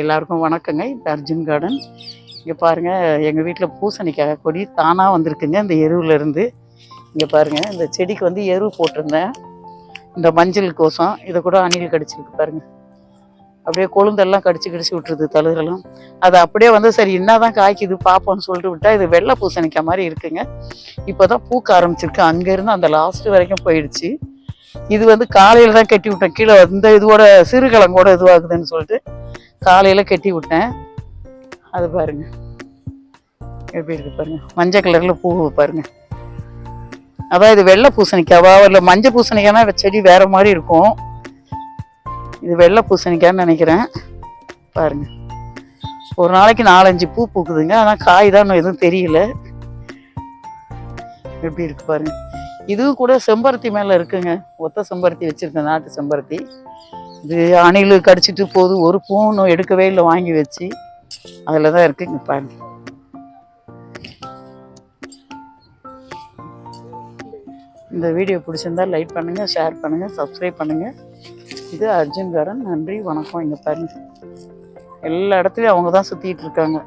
எல்லாருக்கும் வணக்கங்க. இந்த அர்ஜுன் கார்டன் இங்கே பாருங்கள் எங்கள் வீட்டில் பூசணிக்காய் கொடி தானாக வந்திருக்குங்க இந்த எருவிலேருந்து இங்கே பாருங்கள் இந்த செடிக்கு வந்து எரு போட்டிருந்தேன். இந்த மஞ்சள் கோசம் இதை கூட அணில் கடிச்சிருக்கு பாருங்கள் அப்படியே கொழுந்தெல்லாம் கடிச்சு கடிச்சு விட்டுருது தழுதெல்லாம் அது அப்படியே வந்து சரி என்ன தான் காய்க்குது பார்ப்போம்னு சொல்லிட்டு விட்டால் இது வெள்ளை பூசணிக்காய் மாதிரி இருக்குங்க. இப்போ தான் பூக்க ஆரம்பிச்சிருக்கு. அங்கேருந்து அந்த லாஸ்ட் வரைக்கும் போயிடுச்சு. இது வந்து காலையில் தான் கட்டி விட்டேன். கீழே இந்த இதோட சிறுகிழங்கோட இதுவாகுதுன்னு சொல்லிட்டு காலையில் கட்டி விட்டேன். அது பாருங்க. எப்படி இருக்கு பாருங்க. மஞ்சள் கலரில் பூ பாருங்க. அதான் இது வெள்ளை பூசணிக்காவா? இல்லை மஞ்சள் பூசணிக்கானா? செடி வேற மாதிரி இருக்கும். இது வெள்ளை பூசணிக்கான்னு நினைக்கிறேன். பாருங்க. ஒரு நாளைக்கு நாலஞ்சு பூ பூக்குதுங்க. ஆனால் காய் தான் இன்னும் எதுவும் தெரியல. எப்படி இருக்கு பாருங்க. இதுவும் கூட செம்பருத்தி மேலே இருக்குங்க. ஒத்த செம்பருத்தி வச்சுருக்கேன் நாட்டு செம்பருத்தி. இது அணில் கடிச்சிட்டு போகுது ஒரு பூனும் எடுக்கவே இல்லை வாங்கி வச்சு. அதில் தான் இருக்குங்க பாருங்க. இந்த வீடியோ பிடிச்சிருந்தா லைக் பண்ணுங்கள் ஷேர் பண்ணுங்கள் சப்ஸ்கிரைப் பண்ணுங்கள் இது அர்ஜுன் காரன். நன்றி வணக்கம். இங்கே பாருங்க. எல்லா இடத்துலையும் அவங்க தான் சுற்றிட்டு இருக்காங்க.